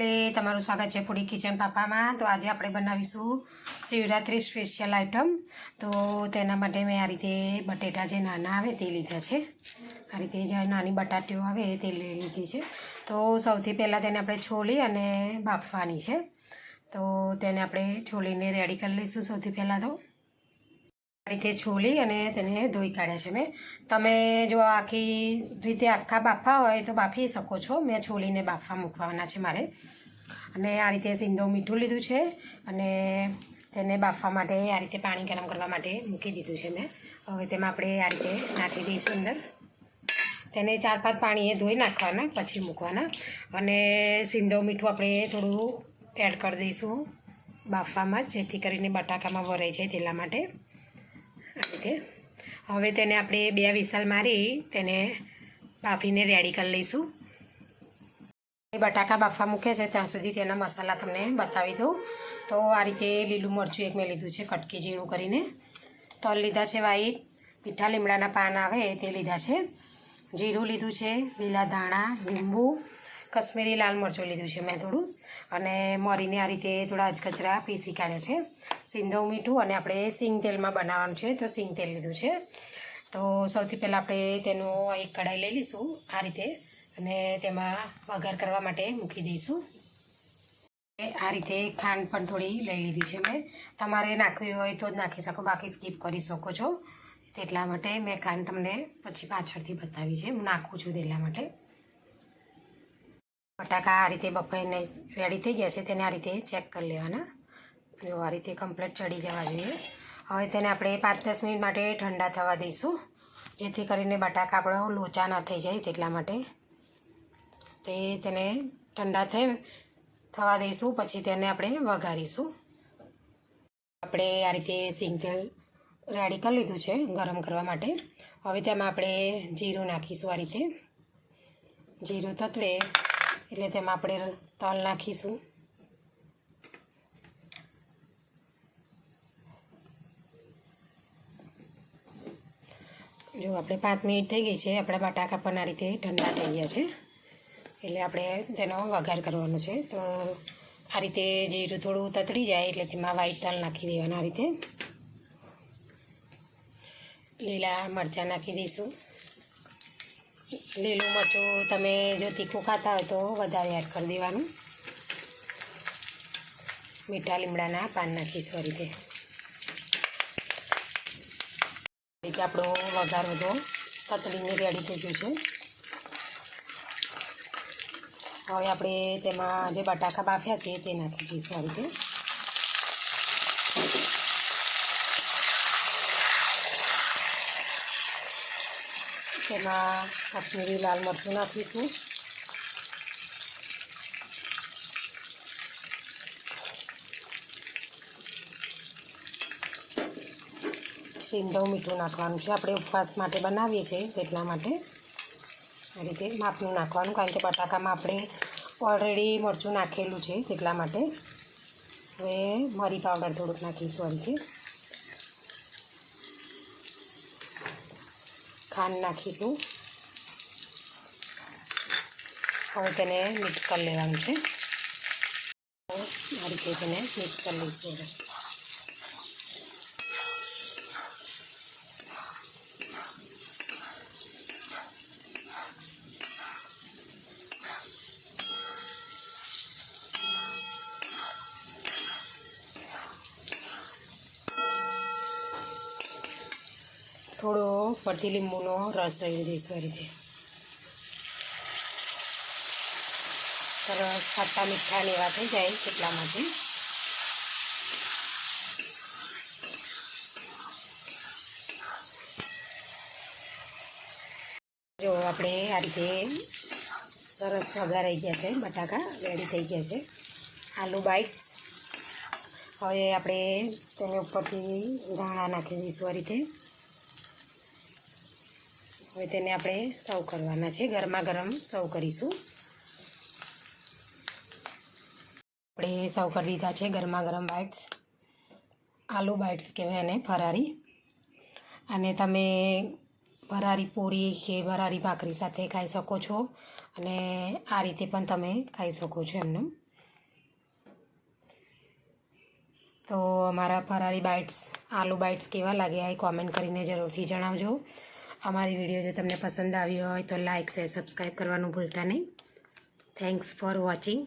એટલે તમારું સ્વાગત છે પૂડી કિચન પાપામાં. તો આજે આપણે બનાવીશું શિવરાત્રી સ્પેશિયલ આઇટમ તો તેના માટે મેં આ રીતે બટેટા જે નાના આવે તે લીધા છે. આ રીતે જે નાની બટાટીઓ આવે તે લીધી છે. તો સૌથી પહેલાં તેને આપણે છોલી અને બાફવાની છે. તો તેને આપણે છોલીને રેડી કરી લઈશું સૌથી પહેલાં તો. રીતે છોલી અને તેને ધોઈ કાઢ્યા છે મેં. તમે જો આખી રીતે આખા બાફા હોય તો બાફી શકો છો. મેં છોલીને બાફા મૂકવાના છે મારે. અને આ રીતે સિંધો મીઠું લીધું છે અને તેને બાફવા માટે આ રીતે પાણી ગરમ કરવા માટે મૂકી દીધું છે મેં. હવે તેમાં આપણે આ રીતે નાખી દઈશું અંદર. તેને ચાર પાંચ પાણીએ ધોઈ નાખવાના, પછી મૂકવાના. અને સિંધો મીઠું આપણે થોડું એડ કરી દઈશું બાફવામાં જેથી કરીને બટાકામાં વરાઈ જાય તેના માટે. રીતે હવે તેને આપણે બે વિસલ મારી તેને બાફીને રેડી કરી લઈશું. બટાકા બાફવા મૂકે છે, ત્યાં સુધી તેના મસાલા તમને બતાવી દઉં. તો આ રીતે લીલું મરચું એક મેં લીધું છે, કટકી ઝીણું કરીને. તલ લીધા છે વાઈટ મીઠા લીમડાના પાન આવે તે લીધા છે. જીરું લીધું છે, લીલા ધાણા, લીંબુ, કશ્મીરી લાલ મરચું લીધું છે મેં થોડું. અને મરીને આ રીતે થોડા અજકચરા પીસી કાઢ્યા છે. સિંધવ મીઠું અને આપણે સિંગ તેલમાં બનાવવાનું છે. તો સિંગ તેલ લીધું છે. તો સૌથી પહેલાં આપણે તેનું એક કઢાઈ લઈ લઈશું આ રીતે અને તેમાં વઘાર કરવા માટે મૂકી દઈશું. આ રીતે ખાંડ પણ થોડી લઈ લીધી છે મેં. તમારે નાખવી હોય તો જ નાખી શકો, બાકી સ્કીપ કરી શકો છો. તેટલા માટે મેં ખાંડ તમને પછી પાછળથી બતાવી છે. હું નાખું છું તેટલા માટે. બટાકા આ રીતે બફાઈને રેડી થઈ ગયા છે, તેને આ રીતે ચેક કરી લેવાના. જો આ રીતે કમ્પ્લીટ ચડી જવા જોઈએ. હવે તેને આપણે પાંચ દસ મિનિટ માટે ઠંડા થવા દઈશું, જેથી કરીને બટાકા આપણો લોચા ના થઈ જાય તેટલા માટે. તે તેને ઠંડા થઈ થવા દઈશું, પછી તેને આપણે વઘારીશું. આપણે આ રીતે સિંગ તેલ રેડી કરી લીધું છે ગરમ કરવા માટે. હવે તેમાં આપણે જીરું નાખીશું આ રીતે. જીરું તતડે એટલે તેમાં આપણે તલ નાખીશું. જો આપણે પાંચ મિનિટ થઈ ગઈ છે, આપણા બટાકા પણ આ રીતે ઠંડા થઈ ગયા છે. એટલે આપણે તેનો વઘાર કરવાનો છે. તો આ રીતે જીરું થોડું તતડી જાય એટલે તેમાં વ્હાઈટ તલ નાખી દેવાના આ રીતે. લીલા મરચાં નાખી દઈશું. લીલું મરચું તમે જો તીખું ખાતા હોય તો વધારે એડ કરી દેવાનું. મીઠા લીમડાના પાન નાખીશું આ રીતે. રીતે આપણો વઘાર બધો કચડીને રેડી થઈ ગયું છે. હવે આપણે તેમાં જે બટાકા બાફ્યા છે તે નાખી દઈશું આ રીતે. તેમાં કાશ્મીરી લાલ મરચું નાખીશું. સિંધવ મીઠું નાખવાનું છે. આપણે ઉપવાસ માટે બનાવીએ છીએ તેટલા માટે. આ રીતે માપનું નાખવાનું, કારણ કે બટાકામાં આપણે ઓલરેડી મરચું નાખેલું છે તેટલા માટે. હવે મરી પાવડર થોડુંક નાખીશું આ ખાંડ નાખીશું હવે તેને મિક્સ કરી લેવાનું છે. આ રીતે તેને મિક્સ કરી લઈશું થોડો પડતી લીંબુનો રસ રહી દઈશું આ રીતે. સરસ ખાટા મીઠા એવા થઈ જાય એટલા માટે જો આપણે આ રીતે સરસ વઘારાઈ ગયા છે, બટાકા રેડી થઈ ગયા છે. આલુ બાઇટ્સ હવે આપણે તેની ઉપરથી ધાણા નાખી દઈશું આ રીતે. હવે તેને આપણે સર્વ કરવાના છે. ગરમા ગરમ સર્વ કરીશું. આપણે સર્વ કરી દીધા છે ગરમા ગરમ બાઇટ્સ. આલુ બાઇટ્સ કહેવાય અને ફરારી અને તમે ભરારી પૂરી કે ભરારી ભાખરી સાથે ખાઈ શકો છો. અને આ રીતે પણ તમે ખાઈ શકો છો એમને. તો અમારા ફરારી બાઇટ્સ, આલુ બાઇટ્સ કેવા લાગ્યા એ કોમેન્ટ કરીને જરૂરથી જણાવજો. અમારી વીડિયો જો તમને પસંદ આવી હોય તો લાઇક શેર સબસ્ક્રાઈબ કરવાનું ભૂલતા નહીં. Thanks for watching